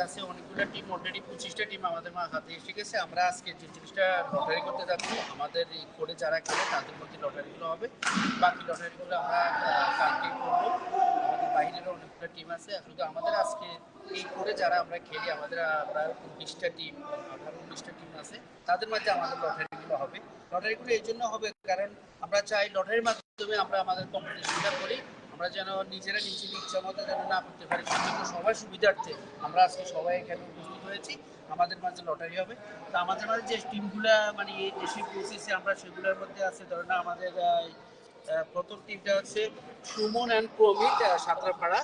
কাছে অনেকগুলো team already পঁচিশটা টিম আমাদের হাতে এসে গেছে। আমরা আজকে যে জিনিসটা লটারি করতে যাচ্ছি, আমাদের এই করে যারা খেলে তাদের মধ্যে লটারিগুলো হবে। বাকি লটারিগুলো আমরা কালকে করব। আমাদের বাইরেরও অনেকগুলো টিম আছে। শুধু আমাদের আজকে এই করে যারা আমরা খেলি, আমাদের প্রায় উনিশটা টিম আঠারো উনিশটা টিম আছে, তাদের মাঝে আমাদের লটারিগুলো হবে। লটারিগুলো এই জন্য হবে কারণ আমরা চাই লটারির মাধ্যমে আমরা আমাদের কম্পিটিশনটা করি। আমরা যেন নিজেরা নিজের ইচ্ছা মতো যেন না করতে পারি। সবার সুবিধার্থে আমরা আজকে সবাই এখানে উপস্থিত হয়েছি। আমাদের মাঝে লটারি হবে। তো আমাদের মাঝে যে টিমগুলা মানে এই এসে পৌঁছেছে, আমরা সেগুলোর মধ্যে আছে। ধরে না আমাদের প্রথম টিমটা হচ্ছে সুমন অ্যান্ড প্রমিত সাঁতরাপাড়া।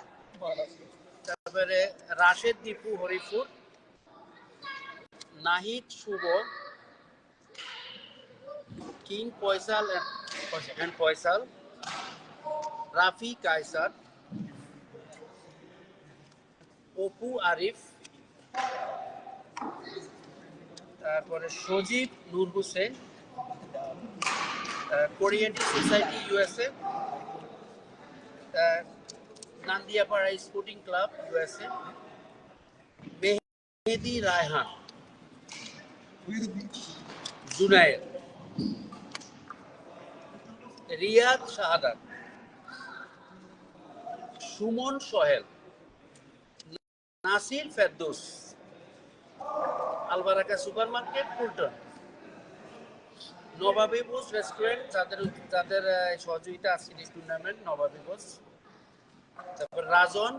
তারপরে রাশেদ, দীপু হরিপুর নাহিদ শুভ কিং পয়সাল অ্যান্ড পয়সাল রাফি কায়সার অপু আরিফ তারপরে Sajib Nur Hossain Korean society USA Nandiapara sporting club USA Mehedi Raihan Junayed Riyad Shahadat Sumon Sohel, Nasir Ferdous, Albaraka super market Fulton Nawabi Bose restaurant যাদের যাদের সহযোগিতা আজকের এই টুর্নামেন্ট নবাবী বোস। তারপর রাজন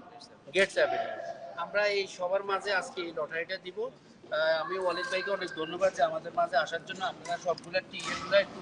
গেটস অ্যাভিনিউ আমরা এই সবার মাঝে আজকে এই লটারিটা দিব। আমি ওয়ালিদ ভাইকে অনেক ধন্যবাদ যে আমাদের মাঝে আসার জন্য। আপনারা সবগুলো টিকিটগুলো একটু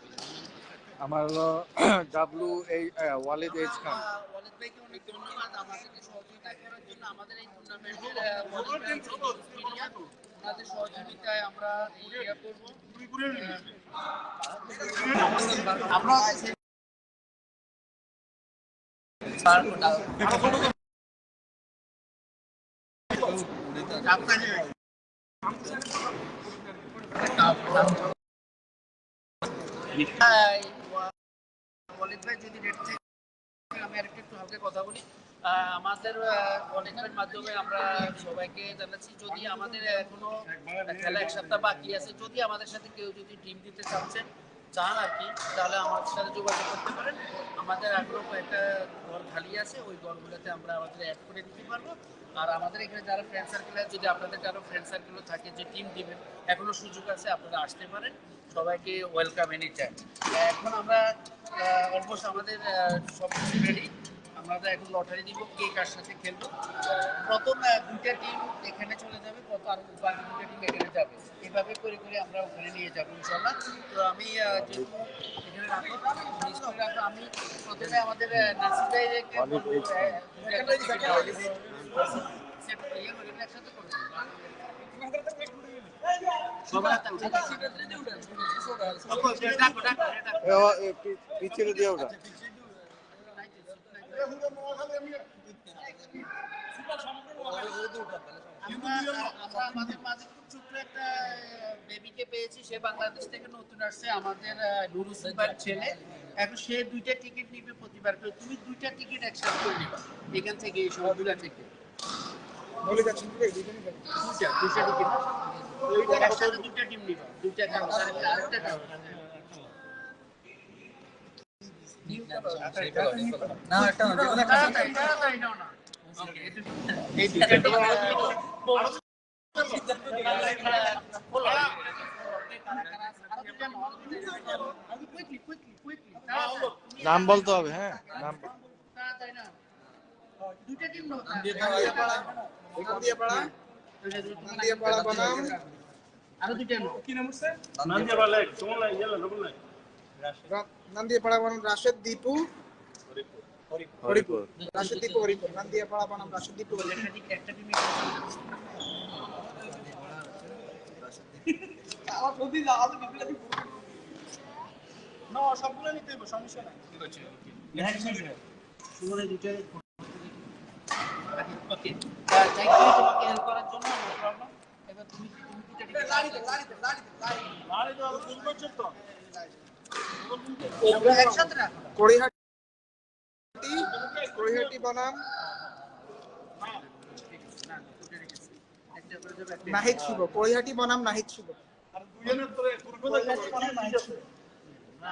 আমার হলো ডাব্লু এই ওয়ালিদ এইচ খান। ওয়ালিদ ভাইকে অনেক ধন্যবাদ আমাদেরকে সহযোগিতা করার জন্য। আমাদের এই টুর্নামেন্টের সহযোগিতায় আমরা ইয়া করব। আমরা ওয়ালিদ ভাই যদি রেট থেকে আমি আরেকটু একটু হালকা কথা বলি। আমাদের কলেজের মাধ্যমে আমরা সবাইকে জানাচ্ছি, যদি আমাদের এখনও খেলা এক সপ্তাহ বাকি আছে, যদি আমাদের সাথে কেউ যদি টিম দিতে চাচ্ছেন চান আর কি, তাহলে আমাদের সাথে যোগাযোগ করতে পারেন। আমাদের এখনও কয়েকটা ঘর খালি আছে, ওই ঘরগুলোতে আমরা আমাদের অ্যাড করে দিতে পারব। আর আমাদের এখানে যারা ফ্রেন্ড সার্কেল আছে, যদি আপনাদের কারও ফ্রেন্ড সার্কেলও থাকে, যে টিম দিবেন এখনও সুযোগ আছে, আপনারা আসতে পারেন। সবাইকে ওয়েলকাম এনি টাইম এখন আমরা অলমোস্ট আমাদের সব কিছু রেডি আমরা এখন লটারি দিব কে কার সাথে খেলব। প্রথম দুইটা টিম এখানে চলে যাবে কত আর বাকি দুইটা টিম এখানে যাবে। এভাবে করে করে আমরা ওখানে নিয়ে যাব ইনশাল্লাহ তো আমি যেহেতু এখানে রাখব আমি প্রথমে আমাদের নাসির ভাইকে করে একসাথে করে পিছিয়ে দিয়ে ওটা আমরা আমাদের মাঝে খুব ছোট্ট একটা বেবিকে পেয়েছি, সে বাংলাদেশ থেকে নতুন আসছে, আমাদের নুরুসিবার ছেলে। এখন সে দুইটা টিকিট নিবে প্রতিবার করে। তুমি দুইটা টিকিট একসাথে করে নিবা। এখান থেকে এই সবগুলা থেকে বলে যাচ্ছেন দুইটা দুইটা টিকিট দুইটা একসাথে দুইটা টিম নিবা। দুইটা কাউন্ট আরেকটা কাউন্ট না একটা না, যেকোনো একটা তাড়াতাড়ি তাড়াতাড়ি নাও না এই দুইটা নাম বলতে হবে হ্যাঁ নাম দুইটা টিম। দিয়ে পাড়া দিয়ে আরও দুইটা নাও নাম দিয়ে পাড়া বানাম রাশেদ দীপু। হরিপুর। রাশেদ দীপু হরিপুর। নাম দিয়ে রাশেদ দীপু হরিপুর। একটা টিম একটা টিমে না সবগুলো নিতে হবে সমস্যা নাই। থ্যাংক ইউ তোমাকে হেল্প করার জন্য এবার তুমি। কড়িহাটি কড়িহাটি বনাম। নাহিদ শুভ কড়িহাটি বনাম নাহিদ শুভ? না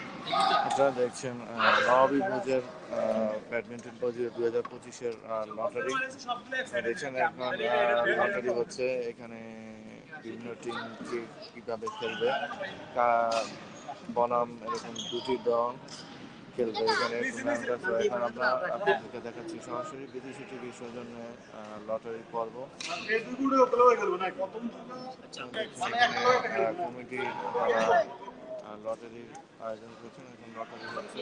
আপনারা দেখছেন নবাবী ভোজের ব্যাডমিন্টন বাজি দুই হাজার পঁচিশের লটারি। দেখছেন এখন লটারি হচ্ছে। এখানে বিভিন্ন টিম কীভাবে খেলবে? বনাম এরকম দুটি দল খেলবে এখানে। এখন আমরা আপনাদেরকে দেখাচ্ছি সরাসরি বিদেশি টিভির সৌজন্যে লটারি পর্ব। কমিটি লটারির আয়োজন করছেন এখন লটারি হচ্ছে।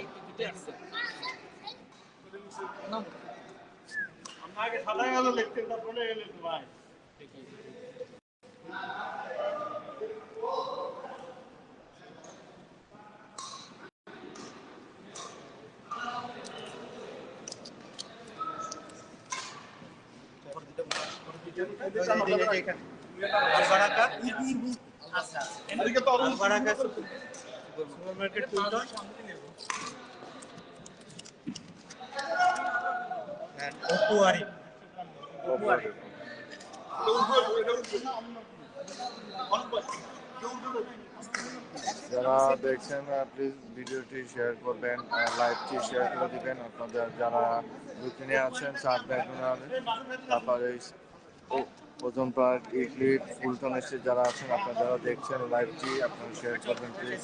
আচ্ছা যারা দেখছেন প্লিজ ভিডিওটি শেয়ার করবেন লাইভটি শেয়ার করে দিবেন। আপনাদের যারা রুটিনে আছেন সাত ব্যাকগ্রাউন্ড তারপরে ও- ওজন পার্ক ইডলিট, ফুলটন এসে যারা আছেন, আপনারা যারা দেখছেন লাইভটি আপনারা শেয়ার করবেন প্লিজ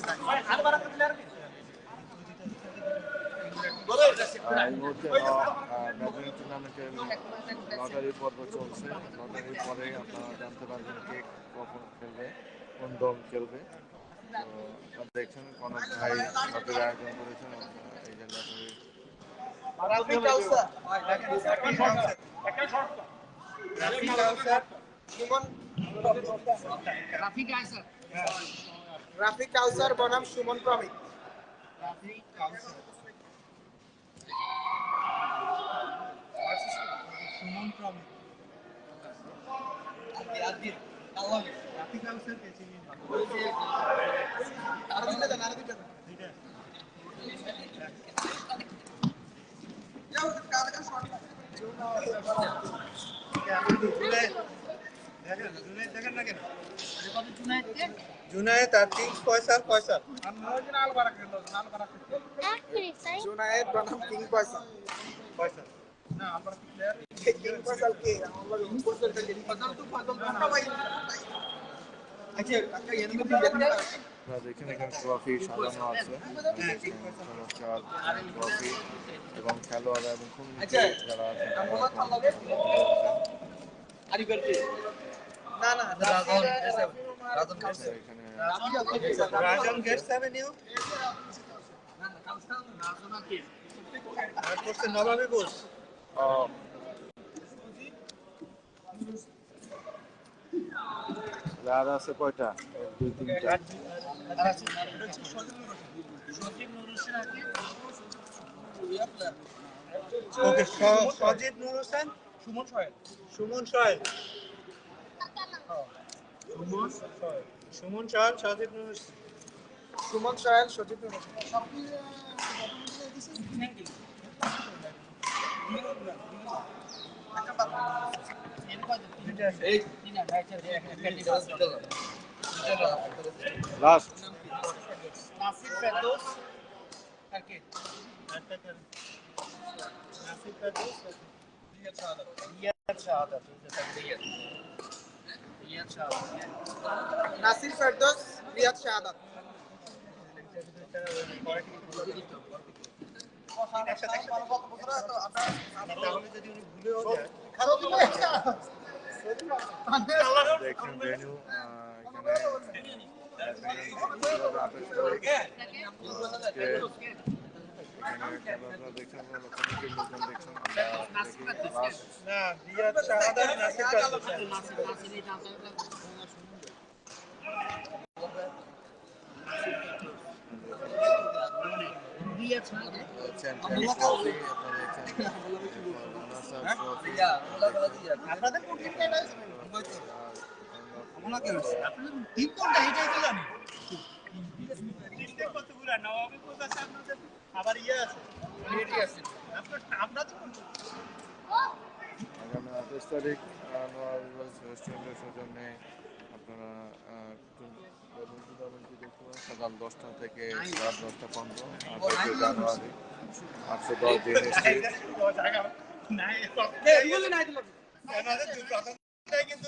এই টুর্নামেন্টের লটারি পর্ব চলছে। লটারির পরে আপনারা জানতে পারবেন কে কখন খেলবে, কোন দল খেলবে। আপনারা দেখছেন, কনক ভাই লটারি আয়োজন করেছেন এই যে লটারি রাফি কাউসার কাউসার সুমন রাফি কাউসার বনাম সুমন প্রমিত রাফিক কাউসার সুমন হাউসের কে চিনি? না আর দুইটা দেন আর দুইটা দেন। যাও কার কার শট জুনায়েদ আর কিংস মিনিট তাই জুনায়েদ বনাম কিং ফয়সাল ফয়সাল কিং ফয়সাল কে? আমার কিং ফয়সাল কে ফয়সাল তো ফয়সাল তো ভাই আচ্ছা আপনারা দেখছেন এখানে ট্রফি সাজানো আছে ট্রফি এবং খেলোয়াড় এবং খুব যারা আছেন না না রাজন রাজন তারা এখানে রাজন গেটস আর করছে নবাবী বোস আহ, আর আছে কয়টা? দুই তিনটা। ওকে নূর হোসেন সুমন সোহেল সুমন সোহেল সুমন সোহেল সুমন সোহেল হোসেন সুমন সোহেল সজিত লাস্ট নাসির ফেরদৌস আর কে? রিয়াদ নাসির ফেরদোস রিয়াদ শাহাদাত দেখেন ভেনু এখানে আপনাদের কোটিং কেনা আছে আপনাকে ঠিক কোনটা এটাই তো জানি কতগুলা নবাবে কোথা সামনে আগামী আঠাশ তারিখ আনোয়ার রেস্টুরেন্টের সৌজন্যে আপনারা সকাল দশটা থেকে রাত দশটা পনেরো আঠাশে জানুয়ারি আটশো দশ দিন কিন্তু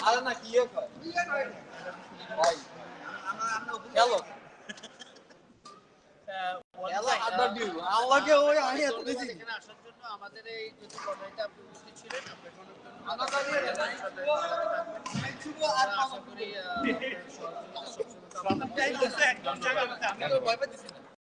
আরে না কি হয় খেলো আসার জন্য আমাদের এই যদি আপনি উপস্থিত ছিলেন আপনাকে অনেক ধন্যবাদ